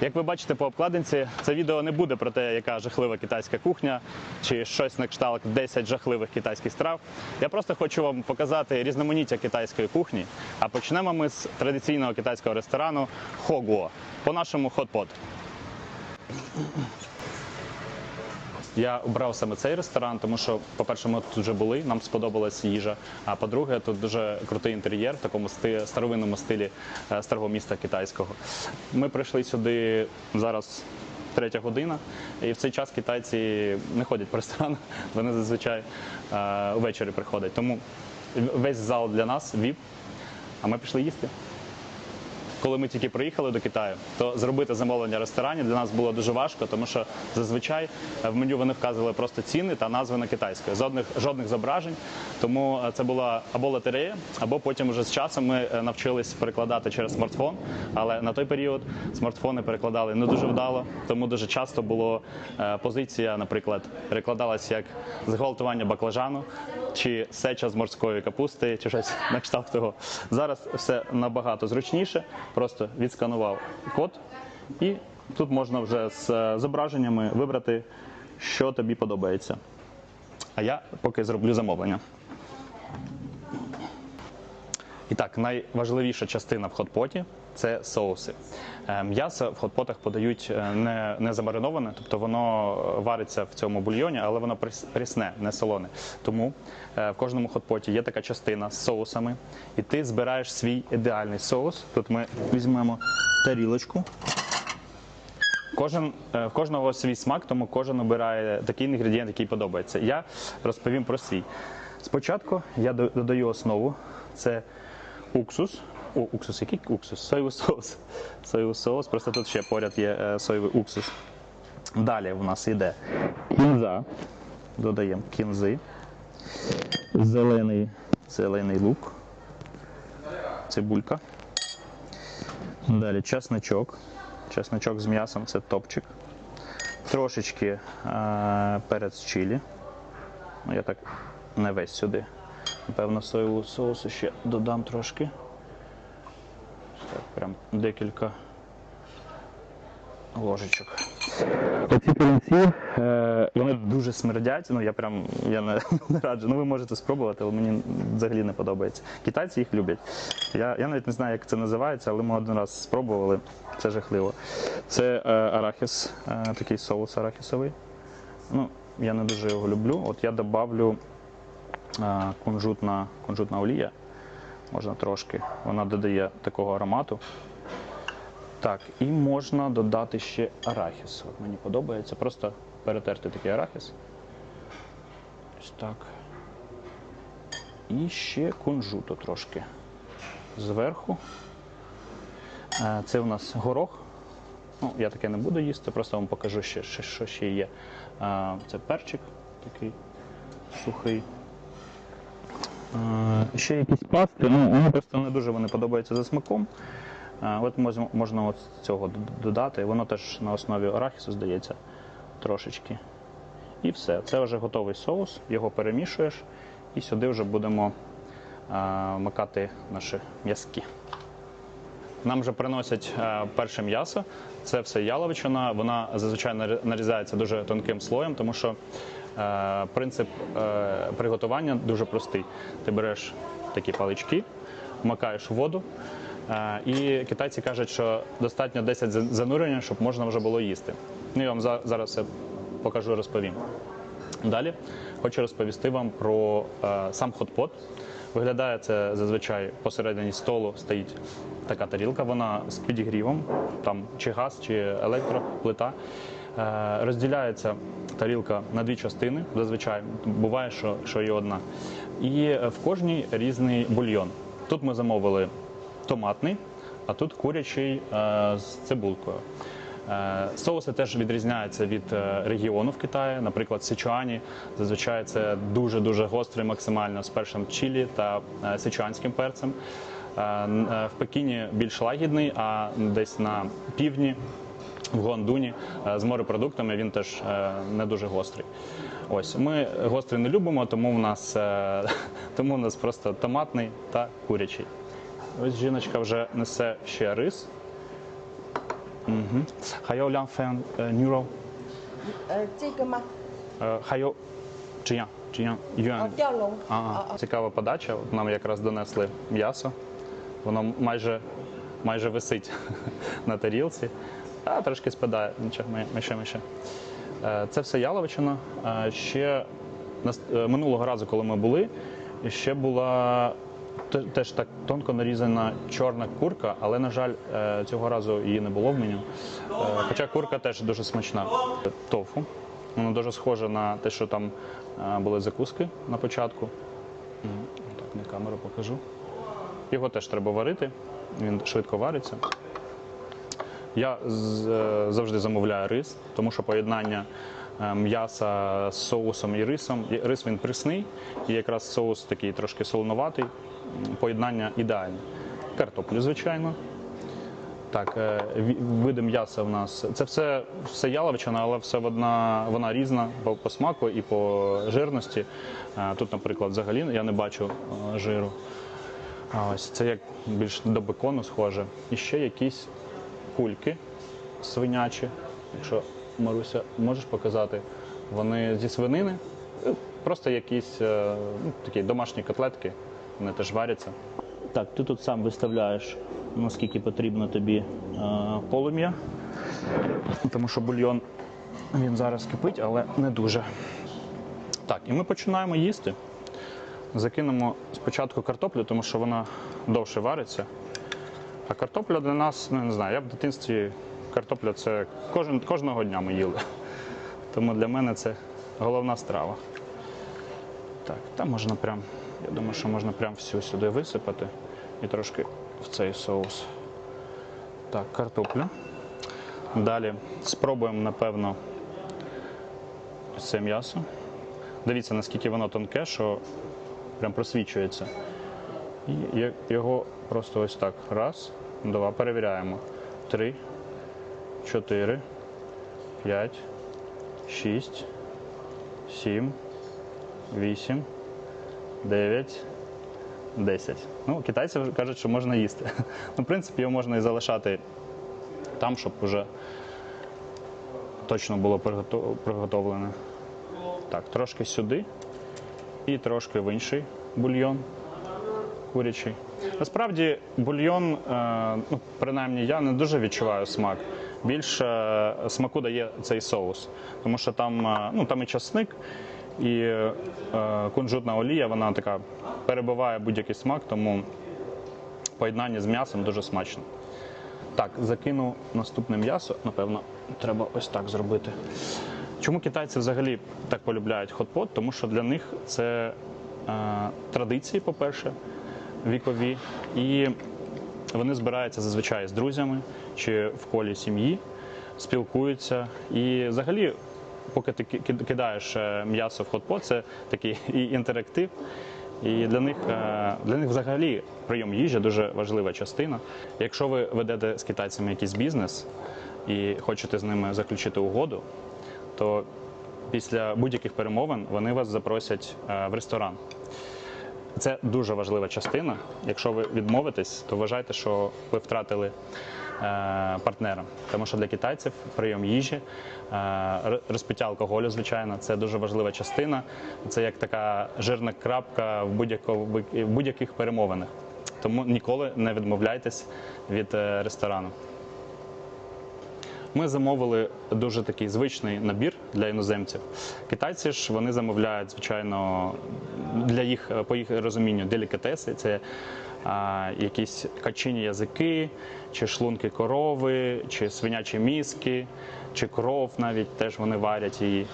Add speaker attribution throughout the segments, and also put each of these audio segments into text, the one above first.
Speaker 1: Як ви бачите по обкладинці, це відео не буде про те, яка жахлива китайська кухня чи щось на кшталт 10 жахливих китайських страв. Я просто хочу вам показати різноманіття китайської кухні. А почнемо ми з традиційного китайського ресторану Хогуо, по-нашому хот-pot. Я обрав саме цей ресторан, тому що, по-перше, ми тут вже були, нам сподобалась їжа. А по-друге, тут дуже крутий інтер'єр в такому старовинному стилі е, старого міста китайського. Ми прийшли сюди зараз. Третя година, і в цей час китайці не ходять по ресторанах, вони зазвичай е, ввечері приходять. Тому весь зал для нас віп, а ми пішли їсти коли ми тільки приїхали до Китаю, то зробити замовлення ресторані для нас було дуже важко, тому що зазвичай е, в меню вони вказували просто ціни та назви на китайською. Жодних жодних зображень. Тому е, це була або лотерея, або потім вже з часом ми е, навчились перекладати через смартфон. Але на той період смартфони перекладали не дуже вдало, тому дуже часто було позиція, наприклад, перекладалась як зґвалтування баклажану чи сеча з морської капусти, чи щось на кшталт того. Зараз все набагато зручніше. Просто відсканував код, і тут можна вже з е, зображеннями вибрати, що тобі подобається. А я поки зроблю замовлення. І так, найважливіша частина в хот-поті – це соуси. Е, М'ясо в хот-потах подають е, не, не замариноване, тобто воно вариться в цьому бульйоні, але воно пріс- прісне, не солоне. Тому е, в кожному хот-поті є така частина з соусами, і ти збираєш свій ідеальний соус. Тут ми візьмемо тарілочку. Кожен, е, в кожного свій смак, тому кожен обирає такий інгредієнт, який подобається. Я розповім про свій. Спочатку я додаю основу. Це уксус. О, уксус, який уксус? Соєвий соус. Соєвий соус, просто тут ще поряд є е, соєвий уксус. Далі в нас йде кінза. Додаємо кінзи. Зелений, зелений лук. Цибулька. Далі чесночок. Чесночок з м'ясом це топчик. Трошечки е, перець чилі. Ну, я так не весь сюди. Напевно, соєвого соусу ще додам трошки. Так, прям декілька ложечок. Оці корінці, е, вони дуже смердять. Ну я прям я не, не раджу. Ну ви можете спробувати, але мені взагалі не подобається. Китайці їх люблять. Я, я навіть не знаю, як це називається, але ми один раз спробували. Це жахливо. Це е, арахіс, е, такий соус арахісовий. Ну, я не дуже його люблю. От я добавлю е, кунжутна, кунжутна олія. Можна трошки. Вона додає такого аромату. Так, і можна додати ще арахіс. От мені подобається. Просто перетерти такий арахіс. Ось так. І ще кунжуту трошки зверху. Е, Це у нас горох. Ну, я таке не буду їсти, просто вам покажу ще, що ще є. Е, Це перчик такий сухий. Ще якісь пасти, ну мені просто не дуже вони подобаються за смаком. От можна, от цього додати. Воно теж на основі арахісу здається трошечки. І все. Це вже готовий соус, його перемішуєш, і сюди вже будемо е, макати наші м'язки. Нам вже приносять е, перше м'ясо. Це все яловичина. Вона зазвичай нарізається дуже тонким слоєм, тому що принцип е, приготування дуже простий. Ти береш такі палички, макаєш в воду. е, і китайці кажуть, що достатньо 10 за- занурень, щоб можна вже було їсти. Ну, я вам зараз все покажу, розповім. Далі хочу розповісти вам про е, сам хот-пот. Виглядає це зазвичай посередині столу стоїть така тарілка, вона з підігрівом, там чи газ, чи електроплита. Е, розділяється тарілка на дві частини, зазвичай буває, що, що і одна. І е, в кожній різний бульйон. Тут ми замовили томатний, а тут курячий е, з цибулкою. Соуси теж відрізняються від регіону в Китаї. Наприклад, Сичуані зазвичай це дуже-дуже гострий максимально з першим чилі та сичуанським перцем. В Пекіні більш лагідний, а десь на півдні в Гондуні е, з морепродуктами. Він теж е, не дуже гострий. Ось ми гострий не любимо, тому в нас е, тому в нас просто томатний та курячий. Ось жіночка вже несе ще рис. Хайо
Speaker 2: лянфен
Speaker 1: нюро.
Speaker 2: Хайо чия?
Speaker 1: Чия?
Speaker 2: Юан.
Speaker 1: Цікава подача. От Нам якраз донесли м'ясо. Воно майже майже висить на тарілці. А трошки спадає. Нічого, ми, ще, ми ще. Е, Це все яловичина. Е, Ще е, минулого разу, коли ми були, ще була теж так тонко нарізана чорна курка, але, на жаль, цього разу її не було в меню. Хоча курка теж дуже смачна. Тофу. Воно дуже схоже на те, що там були закуски на початку. Так, на камеру покажу. Його теж треба варити, він швидко вариться. Я е, завжди замовляю рис, тому що поєднання е, м'яса з соусом і рисом. Рис він прісний, і якраз соус такий трошки солонуватий. Поєднання ідеальне. Картоплю, звичайно. Так, е, види м'яса в нас. Це все, все яловичина, але все вона, вона різна по, по смаку і по жирності. Тут, наприклад, взагалі я не бачу жиру. Ось це як більш до бекону схоже. І ще якісь кульки свинячі. Якщо Маруся, можеш показати, вони зі свинини. Просто якісь е, ну, такі домашні котлетки, вони теж варяться. Так, ти тут сам виставляєш, наскільки потрібно тобі е, полум'я, тому що бульйон він зараз кипить, але не дуже. Так, і ми починаємо їсти. Закинемо спочатку картоплю, тому що вона довше вариться. А картопля для нас, ну не знаю, я в дитинстві картопля це кожен, кожного дня ми їли. Тому для мене це головна страва. Так, там можна прям, я думаю, що можна прям всю сюди висипати і трошки в цей соус. Так, картопля. Далі спробуємо, напевно, це м'ясо. Дивіться, наскільки воно тонке, що прям просвічується. Його просто ось так. Раз, два, перевіряємо. Три, чотири, п'ять, шість, сім, вісім, дев'ять, десять. Ну, китайці кажуть, що можна їсти. Ну, в принципі, його можна і залишати там, щоб вже точно було приготовлене. Так, трошки сюди і трошки в інший бульйон курячий. Насправді бульйон, е, ну, принаймні я не дуже відчуваю смак. Більше е, смаку дає цей соус, тому що там, е, ну, там і часник, і е, кунжутна олія, вона така перебиває будь-який смак, тому поєднання з м'ясом дуже смачно. Так, закину наступне м'ясо. Напевно, треба ось так зробити. Чому китайці взагалі так полюбляють хот-pot? Тому що для них це е, традиції, по-перше, вікові, і вони збираються зазвичай з друзями чи в колі сім'ї, спілкуються. І взагалі, поки ти ки- ки- кидаєш е, м'ясо в хот-pot, це такий і інтерактив. І для них, е, для них взагалі прийом їжі дуже важлива частина. Якщо ви ведете з китайцями якийсь бізнес і хочете з ними заключити угоду, то після будь-яких перемовин вони вас запросять е, в ресторан. Це дуже важлива частина. Якщо ви відмовитесь, то вважайте, що ви втратили е, партнера. Тому що для китайців прийом їжі, е, розпиття алкоголю, звичайно, це дуже важлива частина. Це як така жирна крапка в будь-яких перемовинах. Тому ніколи не відмовляйтесь від е, ресторану. Ми замовили дуже такий звичний набір для іноземців. Китайці ж вони замовляють, звичайно, для їх по їх розумінню делікатеси. Це а, якісь качині язики, чи шлунки корови, чи свинячі мізки, чи кров навіть теж вони варять її.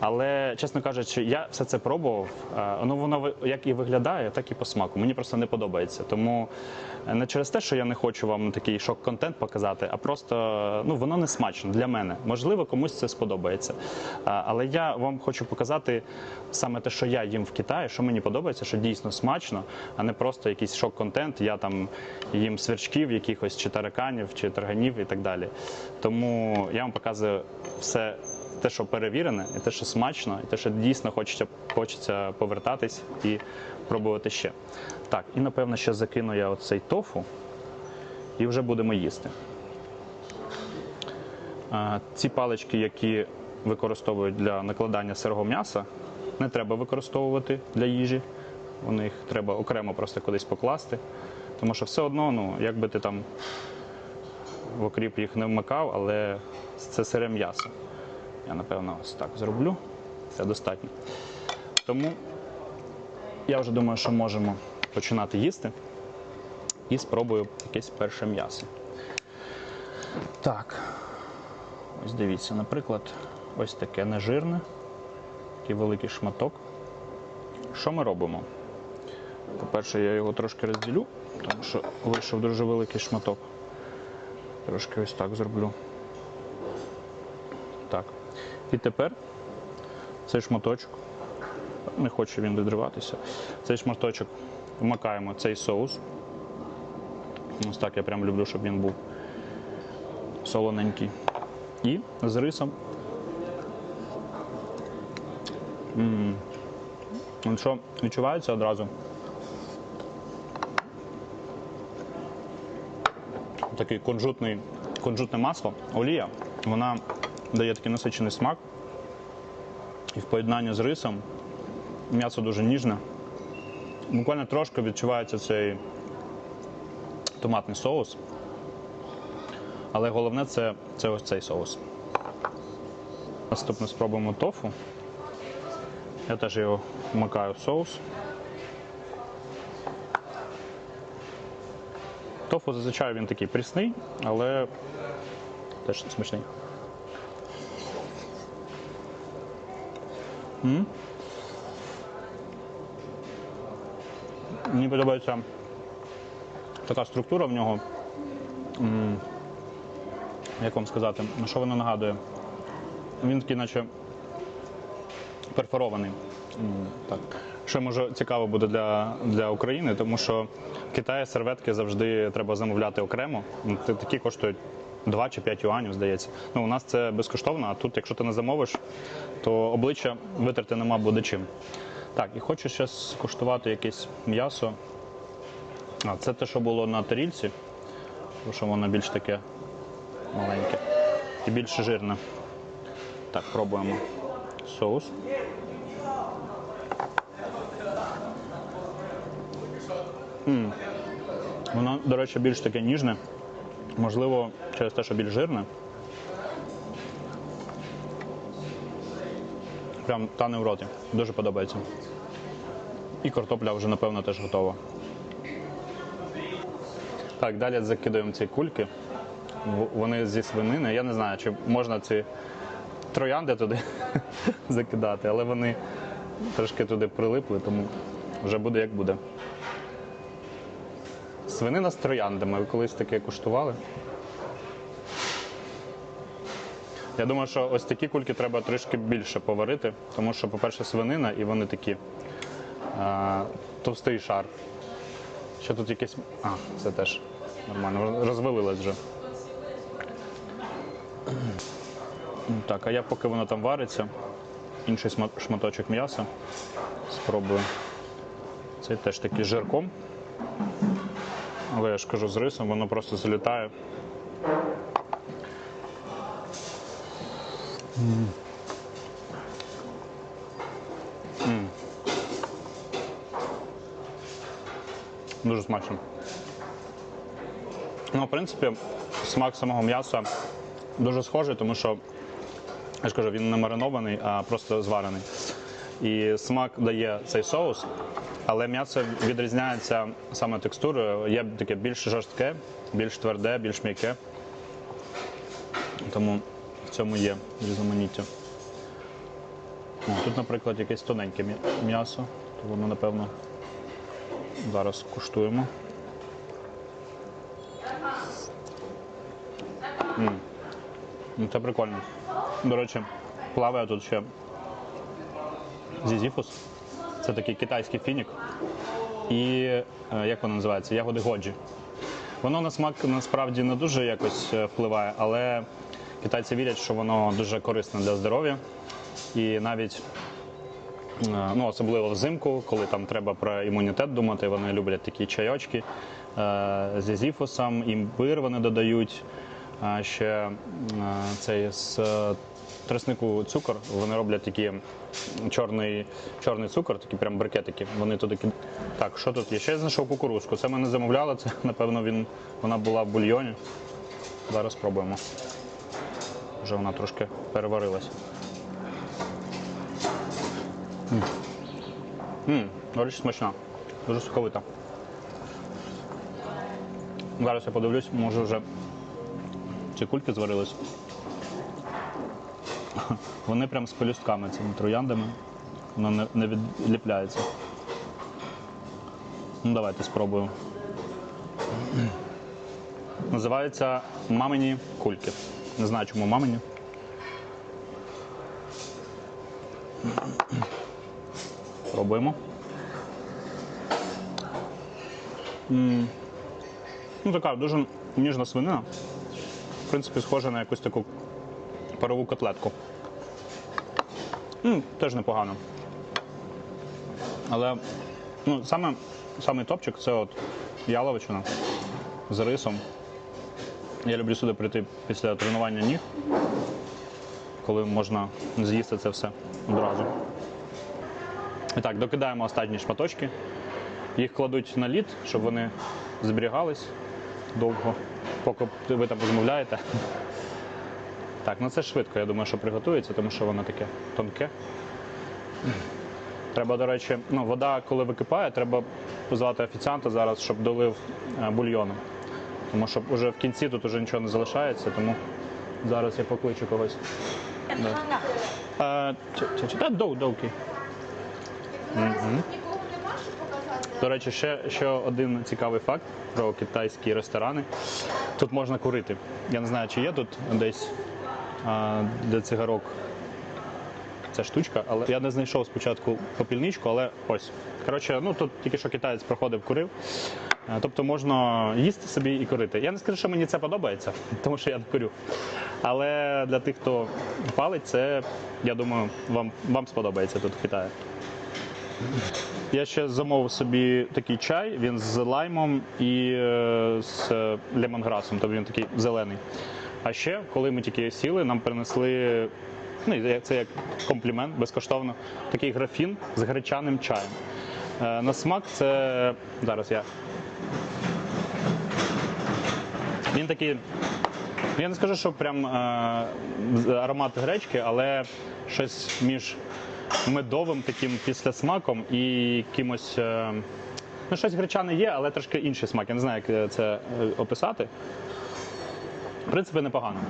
Speaker 1: Але, чесно кажучи, я все це пробував. а, Ну воно як і виглядає, так і по смаку. Мені просто не подобається. Тому е, не через те, що я не хочу вам такий шок-контент показати, а просто ну воно не смачно для мене. Можливо, комусь це сподобається. Але я вам хочу показати саме те, що я їм в Китаї, що мені подобається, що дійсно смачно, а не просто якийсь шок-контент. Я там їм сверчків, якихось чи тараканів, чи тарганів і так далі. Тому я вам показую все. Те, що перевірене, і те, що смачно, і те, що дійсно хочеться, хочеться повертатись і пробувати ще. Так, і напевно ще закину я оцей тофу і вже будемо їсти. Ці палички, які використовують для накладання сирого м'яса, не треба використовувати для їжі. Вони їх треба окремо просто кудись покласти. Тому що все одно, ну, як би ти там в окріп їх не вмикав, але це сире м'ясо. Я, напевно, ось так зроблю. Це достатньо. Тому я вже думаю, що можемо починати їсти і спробую якесь перше м'ясо. Так. Ось дивіться, наприклад, ось таке нежирне, такий великий шматок. Що ми робимо? По-перше, я його трошки розділю, тому що вийшов дуже великий шматок. Трошки ось так зроблю. І тепер цей шматочок, не хоче він відриватися. Цей шматочок вмикаємо цей соус. Ось так я прям люблю, щоб він був солоненький. І з рисом. От Що відчувається одразу? Такий кунжутний, кунжутне масло, олія, вона дає такий насичений смак. І в поєднанні з рисом м'ясо дуже ніжне. Буквально трошки відчувається цей томатний соус. Але головне це, це ось цей соус. Наступне спробуємо тофу. Я теж його вмикаю в соус. Тофу зазвичай він такий прісний, але теж смачний. М? Мені подобається така структура в нього. М, Як вам сказати, на що вона нагадує? Він такий, наче перфорований. М, Так. Що може цікаво буде для, для України, тому що в Китаї серветки завжди треба замовляти окремо. Такі коштують 2 чи 5 юанів, здається. Ну, у нас це безкоштовно, а тут, якщо ти не замовиш, то обличчя витерти нема буде чим. Так, і хочу ще скуштувати якесь м'ясо. А, це те, що було на тарільці, тому що воно більш таке маленьке і більш жирне. Так, пробуємо соус. М. Воно, до речі, більш таке ніжне. Можливо, через те, що більш жирне. Прям тане в роті. Дуже подобається. І картопля вже, напевно, теж готова. Так, далі закидуємо ці кульки. Вони зі свинини. Я не знаю, чи можна ці троянди туди закидати, але вони трошки туди прилипли, тому вже буде як буде. Свинина з трояндами. Ви колись таке куштували? Я думаю, що ось такі кульки треба трішки більше поварити, тому що, по-перше, свинина і вони такі а, товстий шар. Ще тут якесь. А, це теж нормально, розвалилось вже. Так, а я поки воно там вариться, інший шматочок м'яса спробую. Цей теж такий з жирком. Я ж кажу з рисом, воно просто залітає. М. Дуже смачно. Ну, в принципі, смак самого м'яса дуже схожий, тому що, я ж кажу, він не маринований, а просто зварений. І смак дає цей соус, але м'ясо відрізняється саме текстурою. Є таке більш жорстке, більш тверде, більш м'яке. Тому в цьому є різноманіття. Тут, наприклад, якесь тоненьке м'ясо, то воно, напевно, зараз куштуємо. Ну, це прикольно. До речі, плаває тут ще зізіфус. Це такий китайський фінік. І е, як воно називається? Ягоди годжі. Воно на смак насправді не дуже якось е, впливає, але китайці вірять, що воно дуже корисне для здоров'я. І навіть е, ну, особливо взимку, коли там треба про імунітет думати, вони люблять такі чайочки з езіфусом, імбир вони додають, ще е, цей з е, троснику цукор. Вони роблять такі чорний, чорний цукор, такі прям брикетики. Вони туди кид... Так, що тут є? Ще я знайшов кукурузку. Це ми не замовляли, це напевно він, вона була в бульйоні. Зараз спробуємо. Вже вона трошки переварилась. Ммм, до смачна. Дуже соковита. Зараз я подивлюсь, може вже ці кульки зварились. Вони прям з пелюстками цими трояндами. Воно не, не відліпляється. Ну, давайте спробую. Називаються мамині кульки. Не знаю, чому мамині. Пробуємо. Ну, така дуже ніжна свинина. В принципі, схожа на якусь таку парову котлетку. М, теж непогано. Але ну, саме, саме топчик це от яловичина з рисом. Я люблю сюди прийти після тренування ніг, коли можна з'їсти це все одразу. І так, докидаємо останні шматочки. Їх кладуть на лід, щоб вони зберігались довго, поки ви там розмовляєте. Так, ну це швидко, я думаю, що приготується, тому що воно таке тонке. Треба, до речі, ну, вода, коли википає, треба позвати офіціанта зараз, щоб долив е, бульйону. Тому що вже в кінці тут вже нічого не залишається, тому зараз я покличу когось. Е, чи- чи- чи- Та доу, довкий.
Speaker 3: Нікого нема, щоб показати.
Speaker 1: До речі, ще, ще один цікавий факт про китайські ресторани. Тут можна курити. Я не знаю, чи є тут десь а, для цигарок ця штучка, але я не знайшов спочатку попільничку, але ось. Коротше, ну тут тільки що китаєць проходив, курив. Тобто можна їсти собі і курити. Я не скажу, що мені це подобається, тому що я не курю. Але для тих, хто палить, це, я думаю, вам, вам сподобається тут в Китаї. Я ще замовив собі такий чай, він з лаймом і е, з лемонграсом, тобто він такий зелений. А ще, коли ми тільки сіли, нам принесли, ну це як комплімент, безкоштовно, такий графін з гречаним чаєм. Е, На смак це. Зараз я. Він такий. Я не скажу, що прям е, аромат гречки, але щось між медовим таким післясмаком і якимось. е, Ну, щось гречане є, але трошки інший смак. Я не знаю, як це е, описати. В принципі, непогано.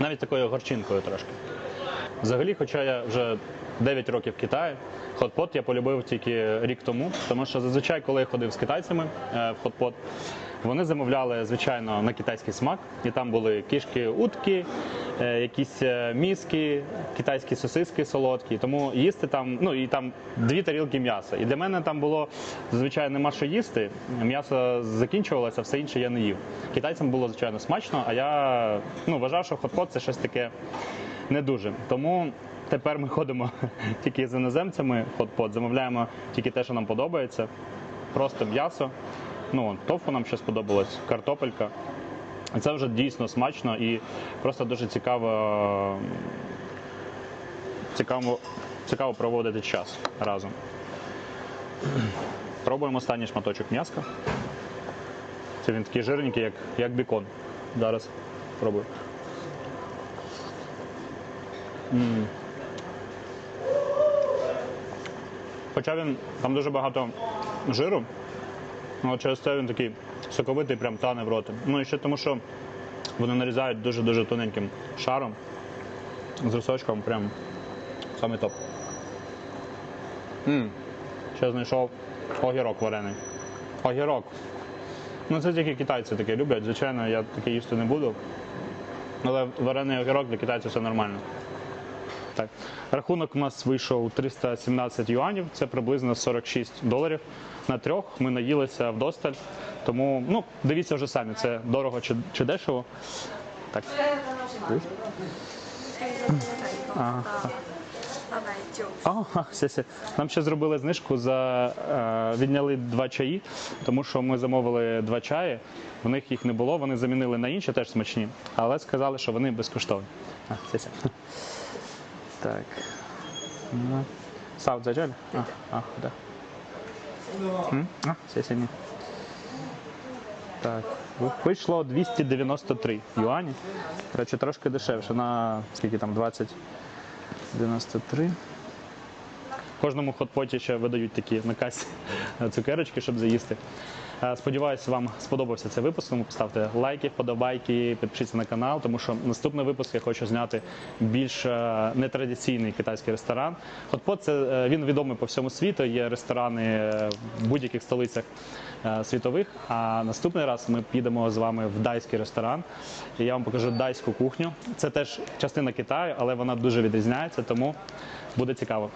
Speaker 1: Навіть такою горчинкою трошки. Взагалі, хоча я вже 9 років в Китаї, хот-пот я полюбив тільки рік тому, тому що зазвичай, коли я ходив з китайцями е, в хот-пот, вони замовляли, звичайно, на китайський смак, і там були кішки, утки, е, якісь е, мізки, китайські сосиски солодкі. Тому їсти там, ну і там дві тарілки м'яса. І для мене там було зазвичай нема що їсти. М'ясо закінчувалося, все інше я не їв. Китайцям було звичайно смачно, а я ну, вважав, що хот-пот це щось таке не дуже. Тому тепер ми ходимо тільки з іноземцями, хот-пот, замовляємо тільки те, що нам подобається. Просто м'ясо. Ну, тофу нам ще сподобалось, картопелька. Це вже дійсно смачно і просто дуже цікаво, цікаво, цікаво проводити час разом. Пробуємо останній шматочок м'яска. Це він такий жирненький, як, як бікон. Зараз пробую. Хоча він там дуже багато жиру, але через це він такий соковитий, прям тане в роти. Ну і ще тому, що вони нарізають дуже-дуже тоненьким шаром з рисочком, прям самий топ. м Ще знайшов огірок варений. Огірок. Ну це тільки китайці таке люблять. Звичайно, я таке їсти не буду. Але варений огірок для китайців це нормально. Так, рахунок у нас вийшов 317 юанів, це приблизно 46 доларів. На трьох ми наїлися вдосталь. Тому ну, дивіться вже самі, це дорого чи, чи дешево. Так. Ага. О, все, все. Нам ще зробили знижку за е, відняли два чаї, тому що ми замовили два чаї. В них їх не було. Вони замінили на інші, теж смачні, але сказали, що вони безкоштовні. А, все, все. Так. Ну. Саут зажали? А, а, да. М? А, все, все. Так, вийшло 293 юані. Коротше, трошки дешевше на скільки там 20 93. Кожному хотпоті ще видають такі на касі цукерочки, щоб заїсти. Е, Сподіваюся, вам сподобався цей випуск. Тому поставте лайки, вподобайки, підпишіться на канал, тому що наступний випуск я хочу зняти більш е, нетрадиційний китайський ресторан. Хотпот це е, він відомий по всьому світу. Є ресторани в будь-яких столицях світових. А наступний раз ми підемо з вами в дайський ресторан. І я вам покажу дайську кухню. Це теж частина Китаю, але вона дуже відрізняється, тому буде цікаво.